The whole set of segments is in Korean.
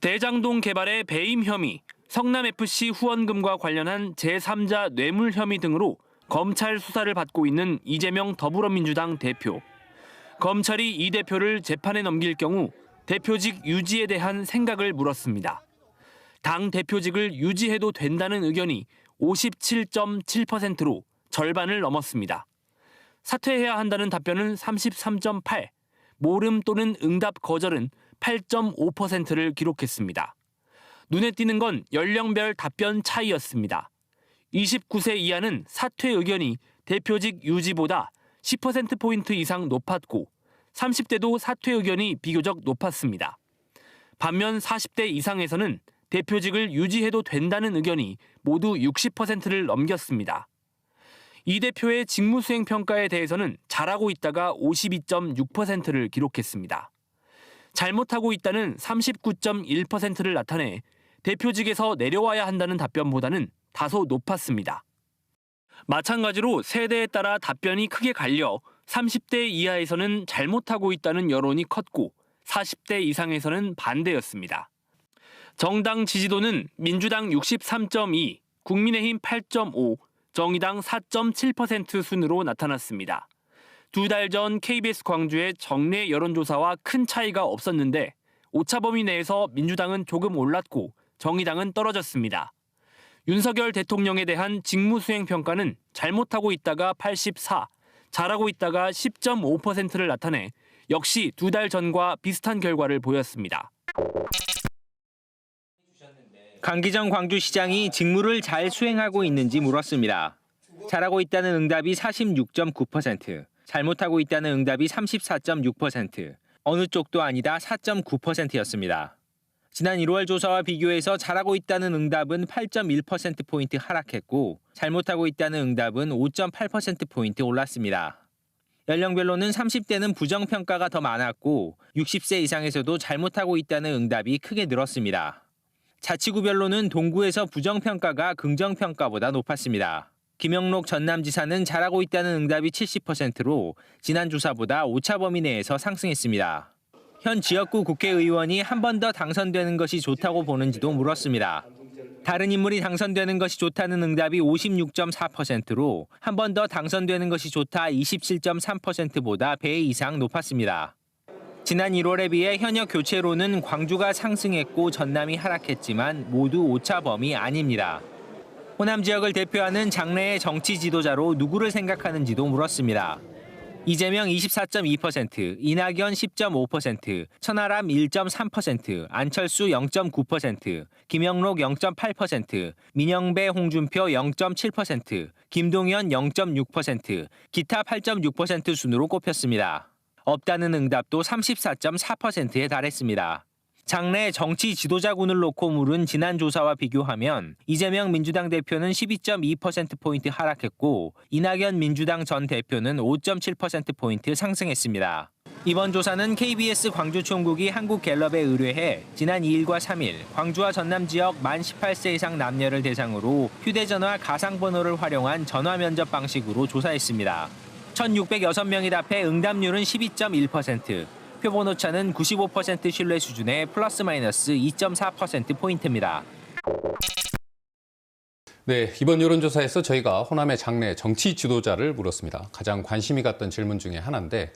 대장동 개발의 배임 혐의, 성남FC 후원금과 관련한 제3자 뇌물 혐의 등으로 검찰 수사를 받고 있는 이재명 더불어민주당 대표. 검찰이 이 대표를 재판에 넘길 경우 대표직 유지에 대한 생각을 물었습니다. 당 대표직을 유지해도 된다는 의견이 57.7%로 절반을 넘었습니다. 사퇴해야 한다는 답변은 33.8, 모름 또는 응답 거절은 8.5%를 기록했습니다. 눈에 띄는 건 연령별 답변 차이였습니다. 29세 이하는 사퇴 의견이 대표직 유지보다 10%포인트 이상 높았고 30대도 사퇴 의견이 비교적 높았습니다. 반면 40대 이상에서는 대표직을 유지해도 된다는 의견이 모두 60%를 넘겼습니다. 이 대표의 직무수행 평가에 대해서는 잘하고 있다가 52.6%를 기록했습니다. 잘못하고 있다는 39.1%를 나타내 대표직에서 내려와야 한다는 답변보다는 다소 높았습니다. 마찬가지로 세대에 따라 답변이 크게 갈려 30대 이하에서는 잘못하고 있다는 여론이 컸고 40대 이상에서는 반대였습니다. 정당 지지도는 민주당 63.2, 국민의힘 8.5, 정의당 4.7% 순으로 나타났습니다. 두 달 전 KBS 광주의 정례 여론조사와 큰 차이가 없었는데 오차 범위 내에서 민주당은 조금 올랐고 정의당은 떨어졌습니다. 윤석열 대통령에 대한 직무수행 평가는 잘못하고 있다가 84, 잘하고 있다가 10.5%를 나타내 역시 두 달 전과 비슷한 결과를 보였습니다. 강기정 광주시장이 직무를 잘 수행하고 있는지 물었습니다. 잘하고 있다는 응답이 46.9%, 잘못하고 있다는 응답이 34.6%, 어느 쪽도 아니다 4.9%였습니다. 지난 1월 조사와 비교해서 잘하고 있다는 응답은 8.1%포인트 하락했고, 잘못하고 있다는 응답은 5.8%포인트 올랐습니다. 연령별로는 30대는 부정평가가 더 많았고, 60세 이상에서도 잘못하고 있다는 응답이 크게 늘었습니다. 자치구별로는 동구에서 부정평가가 긍정평가보다 높았습니다. 김영록 전남지사는 잘하고 있다는 응답이 70%로 지난 조사보다 오차 범위 내에서 상승했습니다. 현 지역구 국회의원이 한 번 더 당선되는 것이 좋다고 보는지도 물었습니다. 다른 인물이 당선되는 것이 좋다는 응답이 56.4%로 한 번 더 당선되는 것이 좋다 27.3%보다 배 이상 높았습니다. 지난 1월에 비해 현역 교체로는 광주가 상승했고 전남이 하락했지만 모두 오차 범위 아닙니다. 호남 지역을 대표하는 장래의 정치 지도자로 누구를 생각하는지도 물었습니다. 이재명 24.2%, 이낙연 10.5%, 천하람 1.3%, 안철수 0.9%, 김영록 0.8%, 민영배 홍준표 0.7%, 김동연 0.6%, 기타 8.6% 순으로 꼽혔습니다. 없다는 응답도 34.4%에 달했습니다. 장래 정치 지도자군을 놓고 물은 지난 조사와 비교하면 이재명 민주당 대표는 12.2%포인트 하락했고 이낙연 민주당 전 대표는 5.7%포인트 상승했습니다. 이번 조사는 KBS 광주총국이 한국갤럽에 의뢰해 지난 2일과 3일 광주와 전남 지역 만 18세 이상 남녀를 대상으로 휴대전화 가상번호를 활용한 전화 면접 방식으로 조사했습니다. 1,606명이 답해 응답률은 12.1%, 표본 오차는 95% 신뢰 수준의 플러스 마이너스 2.4%포인트입니다. 네, 이번 여론조사에서 저희가 호남의 장래 정치 지도자를 물었습니다. 가장 관심이 갔던 질문 중에 하나인데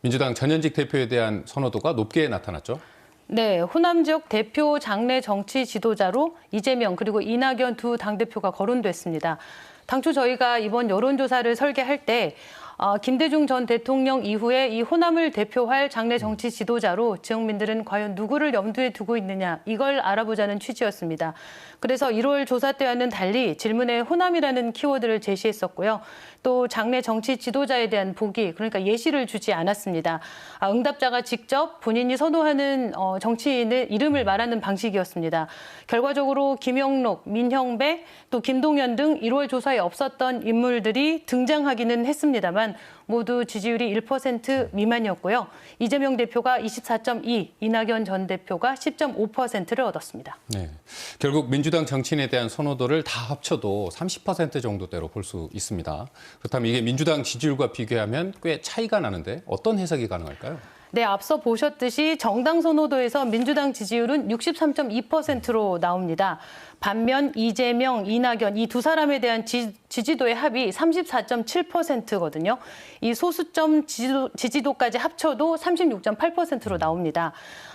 민주당 전현직 대표에 대한 선호도가 높게 나타났죠. 네, 호남 지역 대표 장래 정치 지도자로 이재명 그리고 이낙연 두 당대표가 거론됐습니다. 당초 저희가 이번 여론조사를 설계할 때 어, 김대중 전 대통령 이후에 이 호남을 대표할 장래 정치 지도자로 지역민들은 과연 누구를 염두에 두고 있느냐 이걸 알아보자는 취지였습니다. 그래서 1월 조사 때와는 달리 질문에 호남이라는 키워드를 제시했었고요. 또 장래 정치 지도자에 대한 보기 그러니까 예시를 주지 않았습니다. 아, 응답자가 직접 본인이 선호하는 어, 정치인의 이름을 말하는 방식이었습니다. 결과적으로 김영록, 민형배, 또 김동연 등 1월 조사에 없었던 인물들이 등장하기는 했습니다만 모두 지지율이 1% 미만이었고요. 이재명 대표가 24.2, 이낙연 전 대표가 10.5%를 얻었습니다. 네, 결국 민주당 정치인에 대한 선호도를 다 합쳐도 30% 정도대로 볼 수 있습니다. 그렇다면 이게 민주당 지지율과 비교하면 꽤 차이가 나는데 어떤 해석이 가능할까요? 네, 앞서 보셨듯이 정당 선호도에서 민주당 지지율은 63.2%로 나옵니다. 반면 이재명, 이낙연 이 두 사람에 대한 지, 지지도의 합이 34.7%거든요. 이 소수점 지지도, 지지도까지 합쳐도 36.8%로 나옵니다.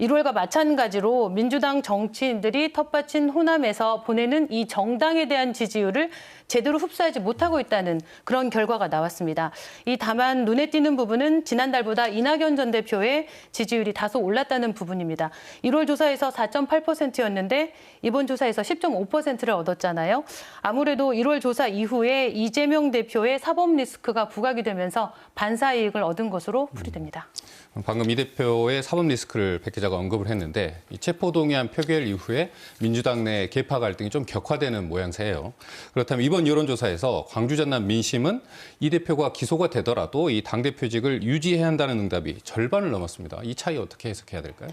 1월과 마찬가지로 민주당 정치인들이 텃밭인 호남에서 보내는 이 정당에 대한 지지율을 제대로 흡수하지 못하고 있다는 그런 결과가 나왔습니다. 이 다만 눈에 띄는 부분은 지난달보다 이낙연 전 대표의 지지율이 다소 올랐다는 부분입니다. 1월 조사에서 4.8%였는데 이번 조사에서 10.5%를 얻었잖아요. 아무래도 1월 조사 이후에 이재명 대표의 사법 리스크가 부각이 되면서 반사 이익을 얻은 것으로 풀이됩니다. 방금 이 대표의 사법 리스크를 백 기자가 언급을 했는데 이 체포동의안 표결 이후에 민주당 내 계파 갈등이 좀 격화되는 모양새예요. 그렇다면 이번 여론조사에서 광주 전남 민심은 이 대표가 기소가 되더라도 이 당대표직을 유지해야 한다는 응답이 절반을 넘었습니다. 이 차이 어떻게 해석해야 될까요?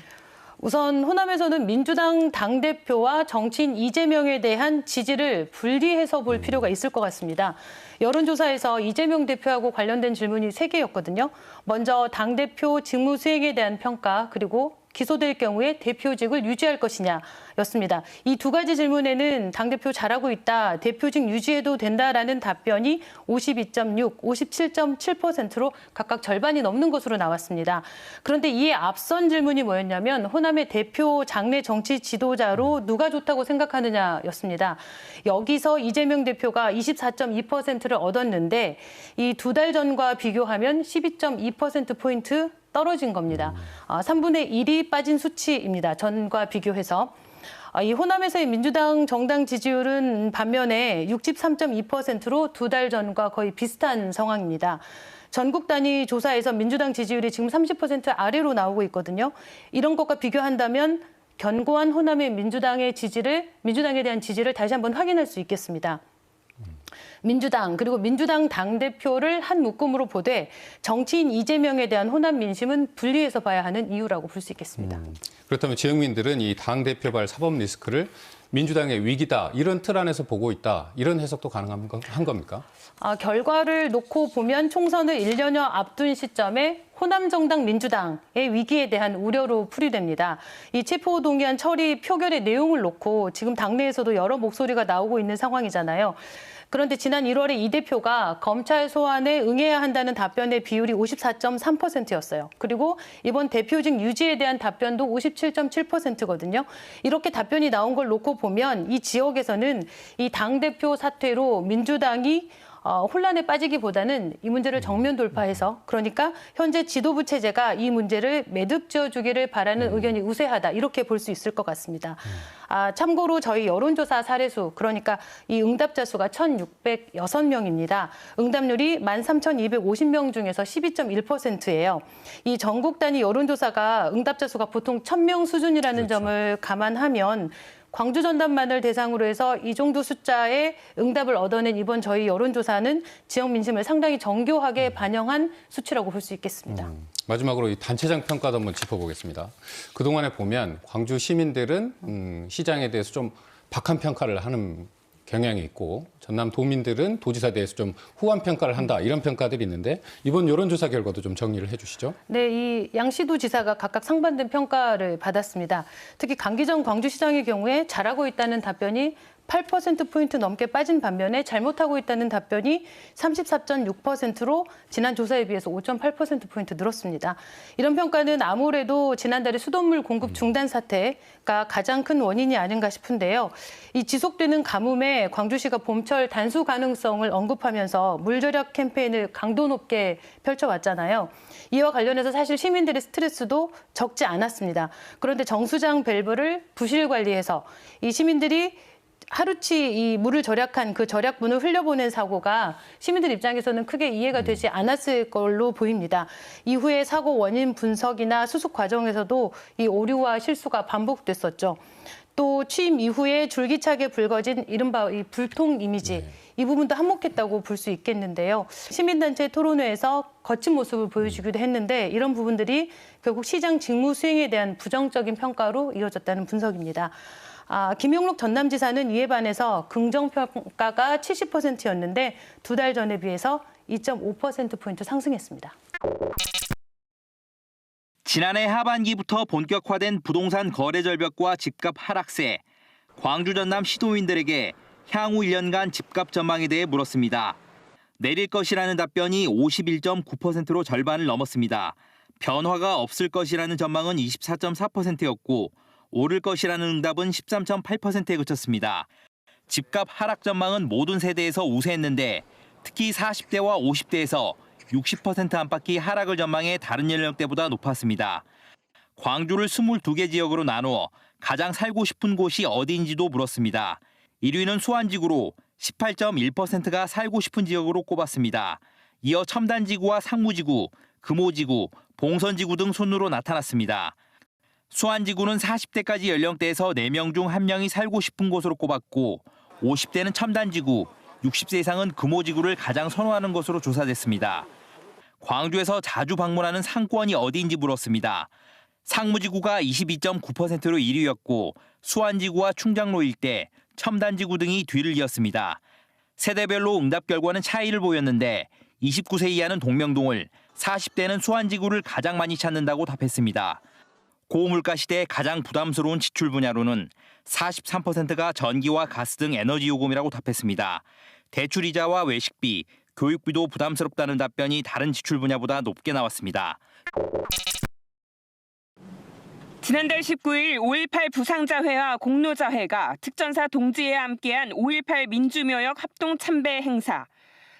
우선 호남에서는 민주당 당대표와 정치인 이재명에 대한 지지를 분리해서 볼 필요가 있을 것 같습니다. 여론조사에서 이재명 대표하고 관련된 질문이 세개였거든요 먼저 당대표 직무 수행에 대한 평가, 그리고 기소될 경우에 대표직을 유지할 것이냐였습니다. 이 두 가지 질문에는 당대표 잘하고 있다, 대표직 유지해도 된다라는 답변이 52.6, 57.7%로 각각 절반이 넘는 것으로 나왔습니다. 그런데 이에 앞선 질문이 뭐였냐면 호남의 대표 장래 정치 지도자로 누가 좋다고 생각하느냐였습니다. 여기서 이재명 대표가 24.2%를 얻었는데 이 두 달 전과 비교하면 12.2%포인트 떨어진 겁니다. 아, 3분의 1이 빠진 수치입니다. 전과 비교해서. 아, 이 호남에서의 민주당 정당 지지율은 반면에 63.2%로 두 달 전과 거의 비슷한 상황입니다. 전국 단위 조사에서 민주당 지지율이 지금 30% 아래로 나오고 있거든요. 이런 것과 비교한다면 견고한 호남의 민주당의 지지를 민주당에 대한 지지를 다시 한번 확인할 수 있겠습니다. 민주당 그리고 민주당 당 대표를 한 묶음으로 보되 정치인 이재명에 대한 호남 민심은 분리해서 봐야 하는 이유라고 볼 수 있겠습니다. 그렇다면 지역민들은 이 당 대표발 사법 리스크를 민주당의 위기다 이런 틀 안에서 보고 있다 이런 해석도 가능한 한 겁니까? 아, 결과를 놓고 보면 총선을 1년여 앞둔 시점에 호남 정당 민주당의 위기에 대한 우려로 풀이됩니다. 이 체포 동의안 처리 표결의 내용을 놓고 지금 당내에서도 여러 목소리가 나오고 있는 상황이잖아요. 그런데 지난 1월에 이 대표가 검찰 소환에 응해야 한다는 답변의 비율이 54.3%였어요. 그리고 이번 대표직 유지에 대한 답변도 57.7%거든요. 이렇게 답변이 나온 걸 놓고 보면 이 지역에서는 이 당대표 사퇴로 민주당이 어, 혼란에 빠지기보다는 이 문제를 정면 돌파해서 그러니까 현재 지도부 체제가 이 문제를 매듭 지어주기를 바라는 의견이 우세하다 이렇게 볼 수 있을 것 같습니다. 아, 참고로 저희 여론조사 사례 수 그러니까 이 응답자 수가 1,606명입니다. 응답률이 13,250명 중에서 12.1%예요. 이 전국 단위 여론조사가 응답자 수가 보통 1,000명 수준이라는 점을 감안하면 광주 전담만을 대상으로 해서 이 정도 숫자의 응답을 얻어낸 이번 저희 여론조사는 지역 민심을 상당히 정교하게 반영한 수치라고 볼 수 있겠습니다. 마지막으로 이 단체장 평가도 한번 짚어보겠습니다. 그동안에 보면 광주 시민들은 음, 시장에 대해서 좀 박한 평가를 하는 경향이 있고 전남 도민들은 도지사에 대해서 좀 후한 평가를 한다 이런 평가들이 있는데 이번 여론조사 결과도 좀 정리를 해주시죠. 네, 이 양시도 지사가 각각 상반된 평가를 받았습니다. 특히 강기정 광주시장의 경우에 잘하고 있다는 답변이 8%포인트 넘게 빠진 반면에 잘못하고 있다는 답변이 34.6%로 지난 조사에 비해서 5.8%포인트 늘었습니다. 이런 평가는 아무래도 지난달에 수돗물 공급 중단 사태가 가장 큰 원인이 아닌가 싶은데요. 이 지속되는 가뭄에 광주시가 봄철 단수 가능성을 언급하면서 물 절약 캠페인을 강도 높게 펼쳐왔잖아요. 이와 관련해서 사실 시민들의 스트레스도 적지 않았습니다. 그런데 정수장 밸브를 부실 관리해서 이 시민들이 하루치 이 물을 절약한 그 절약분을 흘려보낸 사고가 시민들 입장에서는 크게 이해가 되지 않았을 걸로 보입니다. 이후에 사고 원인 분석이나 수습 과정에서도 이 오류와 실수가 반복됐었죠. 또 취임 이후에 줄기차게 불거진 이른바 이 불통 이미지 이 부분도 한몫했다고 볼 수 있겠는데요. 시민단체 토론회에서 거친 모습을 보여주기도 했는데 이런 부분들이 결국 시장 직무 수행에 대한 부정적인 평가로 이어졌다는 분석입니다. 아, 김용록 전남지사는 이에 반해서 긍정평가가 70%였는데 두 달 전에 비해서 2.5%포인트 상승했습니다. 지난해 하반기부터 본격화된 부동산 거래 절벽과 집값 하락세, 광주 전남 시도민들에게 향후 1년간 집값 전망에 대해 물었습니다. 내릴 것이라는 답변이 51.9%로 절반을 넘었습니다. 변화가 없을 것이라는 전망은 24.4%였고 오를 것이라는 응답은 13.8%에 그쳤습니다. 집값 하락 전망은 모든 세대에서 우세했는데 특히 40대와 50대에서 60% 안팎이 하락을 전망해 다른 연령대보다 높았습니다. 광주를 22개 지역으로 나누어 가장 살고 싶은 곳이 어디인지도 물었습니다. 1위는 수안지구로 18.1%가 살고 싶은 지역으로 꼽았습니다. 이어 첨단지구와 상무지구, 금호지구, 봉선지구 등 순으로 나타났습니다. 수안지구는 40대까지 연령대에서 4명 중 1명이 살고 싶은 곳으로 꼽았고 50대는 첨단지구, 60세 이상은 금호지구를 가장 선호하는 것으로 조사됐습니다. 광주에서 자주 방문하는 상권이 어디인지 물었습니다. 상무지구가 22.9%로 1위였고 수안지구와 충장로 일대, 첨단지구 등이 뒤를 이었습니다. 세대별로 응답 결과는 차이를 보였는데 29세 이하는 동명동을, 40대는 수안지구를 가장 많이 찾는다고 답했습니다. 고물가 시대에 가장 부담스러운 지출 분야로는 43%가 전기와 가스 등 에너지 요금이라고 답했습니다. 대출 이자와 외식비, 교육비도 부담스럽다는 답변이 다른 지출 분야보다 높게 나왔습니다. 지난달 19일 5.18 부상자회와 공로자회가 특전사 동지에 함께한 5.18 민주묘역 합동 참배 행사.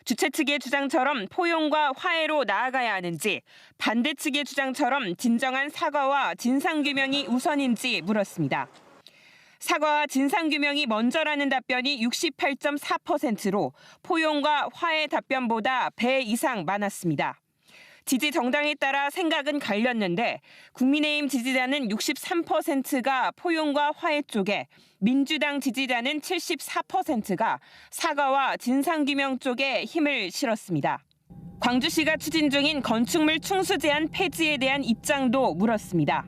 주최 측의 주장처럼 포용과 화해로 나아가야 하는지 반대 측의 주장처럼 진정한 사과와 진상규명이 우선인지 물었습니다. 사과와 진상규명이 먼저라는 답변이 68.4%로 포용과 화해 답변보다 배 이상 많았습니다. 지지 정당에 따라 생각은 갈렸는데 국민의힘 지지자는 63%가 포용과 화해 쪽에 민주당 지지자는 74%가 사과와 진상규명 쪽에 힘을 실었습니다. 광주시가 추진 중인 건축물 충수 제한 폐지에 대한 입장도 물었습니다.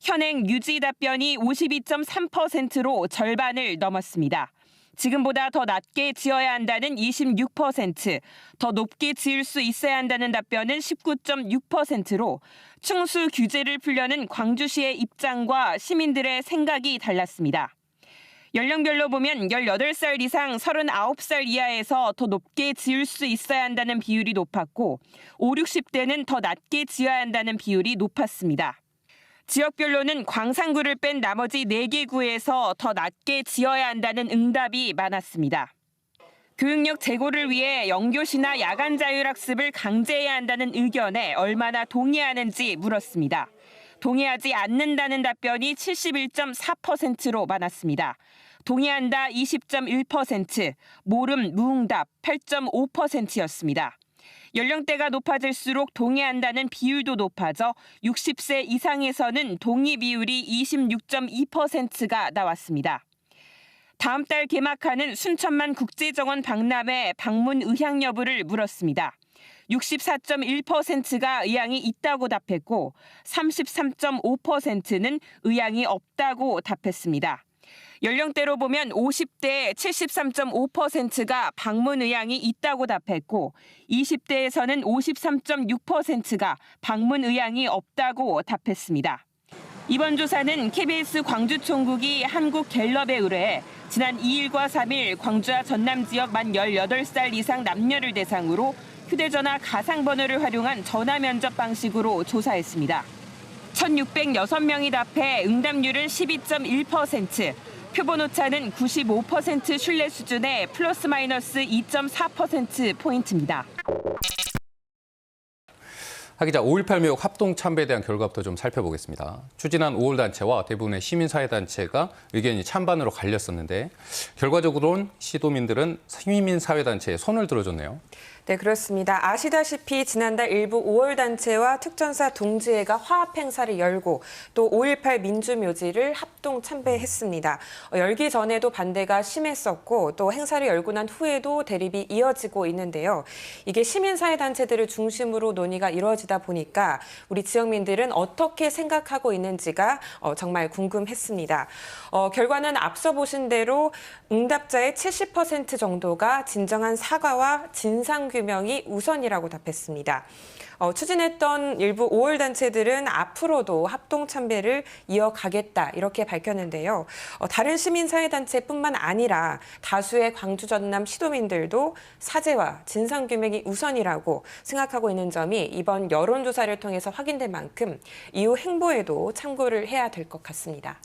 현행 유지 답변이 52.3%로 절반을 넘었습니다. 지금보다 더 낮게 지어야 한다는 26%, 더 높게 지을 수 있어야 한다는 답변은 19.6%로 충수 규제를 풀려는 광주시의 입장과 시민들의 생각이 달랐습니다. 연령별로 보면 18살 이상 39살 이하에서 더 높게 지을 수 있어야 한다는 비율이 높았고 5, 60대는 더 낮게 지어야 한다는 비율이 높았습니다. 지역별로는 광산구를 뺀 나머지 4개 구에서 더 낮게 지어야 한다는 응답이 많았습니다. 교육력 제고를 위해 영교시나 야간 자율학습을 강제해야 한다는 의견에 얼마나 동의하는지 물었습니다. 동의하지 않는다는 답변이 71.4%로 많았습니다. 동의한다 20.1%, 모름 무응답 8.5%였습니다. 연령대가 높아질수록 동의한다는 비율도 높아져 60세 이상에서는 동의 비율이 26.2%가 나왔습니다. 다음 달 개막하는 순천만 국제정원 박람회 방문 의향 여부를 물었습니다. 64.1%가 의향이 있다고 답했고 33.5%는 의향이 없다고 답했습니다. 연령대로 보면 50대 73.5%가 방문 의향이 있다고 답했고 20대에서는 53.6%가 방문 의향이 없다고 답했습니다. 이번 조사는 KBS 광주총국이 한국갤럽에 의뢰해 지난 2일과 3일 광주와 전남 지역 만 18살 이상 남녀를 대상으로 휴대전화 가상번호를 활용한 전화 면접 방식으로 조사했습니다. 1,606명이 답해 응답률은 12.1%, 표본 오차는 95% 신뢰 수준의 플러스 마이너스 2.4% 포인트입니다. 하기자 5.18 묘역 합동 참배에 대한 결과부터 좀 살펴보겠습니다. 추진한 5월 단체와 대부분의 시민사회 단체가 의견이 찬반으로 갈렸었는데 결과적으로는 시도민들은 시민사회 단체에 손을 들어줬네요. 네, 그렇습니다. 아시다시피 지난달 일부 5월 단체와 특전사 동지회가 화합 행사를 열고 또 5.18 민주묘지를 합동 참배했습니다. 어, 열기 전에도 반대가 심했었고 또 행사를 열고 난 후에도 대립이 이어지고 있는데요. 이게 시민사회 단체들을 중심으로 논의가 이루어지다 보니까 우리 지역민들은 어떻게 생각하고 있는지가 어, 정말 궁금했습니다. 어, 결과는 앞서 보신 대로 응답자의 70% 정도가 진정한 사과와 진상 규명이 우선이라고 답했습니다. 어, 추진했던 일부 5월 단체들은 앞으로도 합동 참배를 이어가겠다 이렇게 밝혔는데요. 어, 다른 시민사회단체뿐만 아니라 다수의 광주 전남 시도민들도 사죄와 진상 규명이 우선이라고 생각하고 있는 점이 이번 여론조사를 통해서 확인된 만큼 이후 행보에도 참고를 해야 될 것 같습니다.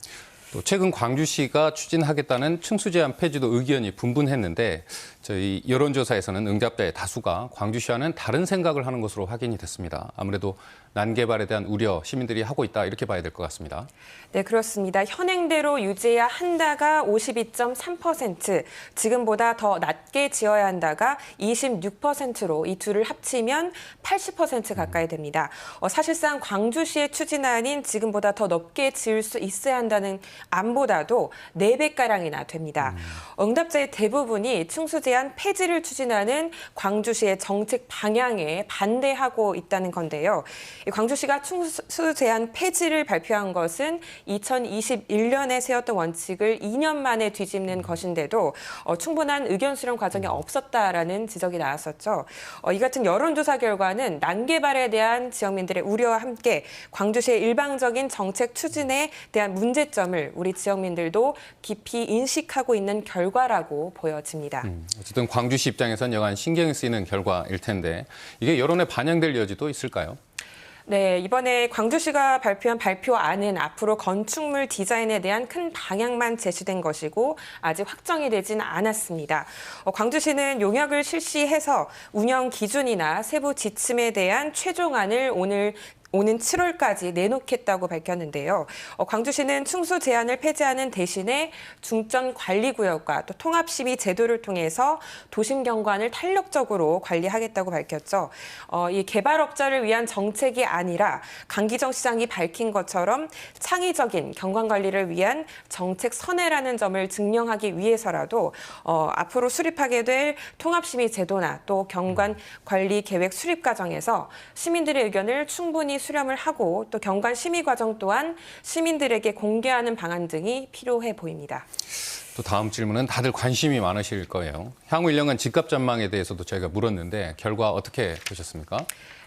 또 최근 광주시가 추진하겠다는 층수 제한 폐지도 의견이 분분했는데 저희 여론조사에서는 응답자의 다수가 광주시와는 다른 생각을 하는 것으로 확인이 됐습니다. 아무래도 난개발에 대한 우려 시민들이 하고 있다 이렇게 봐야 될 것 같습니다. 네, 그렇습니다. 현행대로 유지해야 한다가 52.3%, 지금보다 더 낮게 지어야 한다가 26%로 이 둘을 합치면 80% 가까이 됩니다. 어, 사실상 광주시의 추진안인 지금보다 더 높게 지을 수 있어야 한다는 안보다도 4배가량이나 됩니다. 응답자의 대부분이 층수 제한 폐지를 추진하는 광주시의 정책 방향에 반대하고 있다는 건데요. 이 광주시가 층수 제한 폐지를 발표한 것은 2021년에 세웠던 원칙을 2년 만에 뒤집는 것인데도 어, 충분한 의견 수렴 과정이 없었다라는 지적이 나왔었죠. 어, 이 같은 여론조사 결과는 난개발에 대한 지역민들의 우려와 함께 광주시의 일방적인 정책 추진에 대한 문제점을 우리 지역민들도 깊이 인식하고 있는 결과라고 보여집니다. 어쨌든 광주시 입장에선 여간 신경이 쓰이는 결과일 텐데 이게 여론에 반영될 여지도 있을까요? 네, 이번에 광주시가 발표한 발표안은 앞으로 건축물 디자인에 대한 큰 방향만 제시된 것이고 아직 확정이 되진 않았습니다. 어, 광주시는 용역을 실시해서 운영 기준이나 세부 지침에 대한 최종안을 오늘 오는 7월까지 내놓겠다고 밝혔는데요. 어, 광주시는 충수 제한을 폐지하는 대신에 중점 관리구역과 또 통합심의 제도를 통해서 도심 경관을 탄력적으로 관리하겠다고 밝혔죠. 어, 이 개발업자를 위한 정책이 아니라 강기정 시장이 밝힌 것처럼 창의적인 경관 관리를 위한 정책 선회라는 점을 증명하기 위해서라도 어, 앞으로 수립하게 될 통합심의 제도나 또 경관 관리 계획 수립 과정에서 시민들의 의견을 충분히 수렴을 하고 또 경관 심의 과정 또한 시민들에게 공개하는 방안 등이 필요해 보입니다. 또 다음 질문은 다들 관심이 많으실 거예요. 향후 1년간 집값 전망에 대해서도 저희가 물었는데 결과 어떻게 보셨습니까?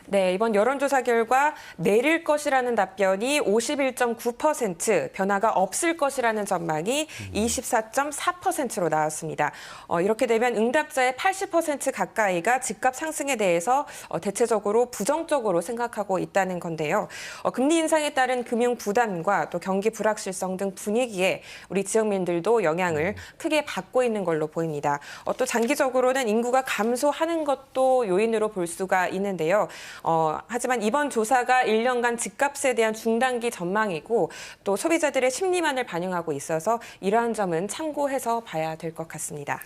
네, 이번 여론조사 결과 내릴 것이라는 답변이 51.9%, 변화가 없을 것이라는 전망이 24.4%로 나왔습니다. 어, 이렇게 되면 응답자의 80% 가까이가 집값 상승에 대해서 어, 대체적으로 부정적으로 생각하고 있다는 건데요. 어, 금리 인상에 따른 금융 부담과 또 경기 불확실성 등 분위기에 우리 지역민들도 영향을 크게 받고 있는 걸로 보입니다. 어, 또 장기적으로는 인구가 감소하는 것도 요인으로 볼 수가 있는데요. 어, 하지만 이번 조사가 1년간 집값에 대한 중단기 전망이고 또 소비자들의 심리만을 반영하고 있어서 이러한 점은 참고해서 봐야 될 것 같습니다.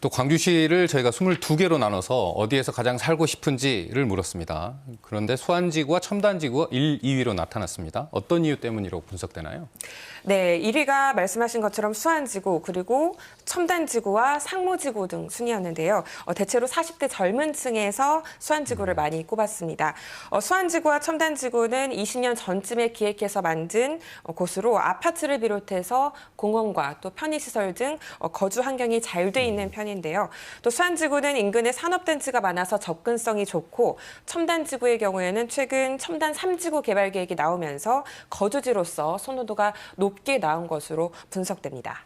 또 광주시를 저희가 22개로 나눠서 어디에서 가장 살고 싶은지를 물었습니다. 그런데 수안지구와 첨단지구가 1, 2위로 나타났습니다. 어떤 이유 때문이라고 분석되나요? 네, 1위가 말씀하신 것처럼 수안지구 그리고 첨단지구와 상무지구 등 순이었는데요. 어, 대체로 40대 젊은 층에서 수안지구를 많이 꼽았습니다. 어, 수안지구와 첨단지구는 20년 전쯤에 기획해서 만든 어, 곳으로 아파트를 비롯해서 공원과 또 편의시설 등 어, 거주 환경이 잘 돼 있는 편인데요. 또 수안지구는 인근에 산업단지가 많아서 접근성이 좋고 첨단지구의 경우에는 최근 첨단 3지구 개발 계획이 나오면서 거주지로서 선호도가 높게 나온 것으로 분석됩니다.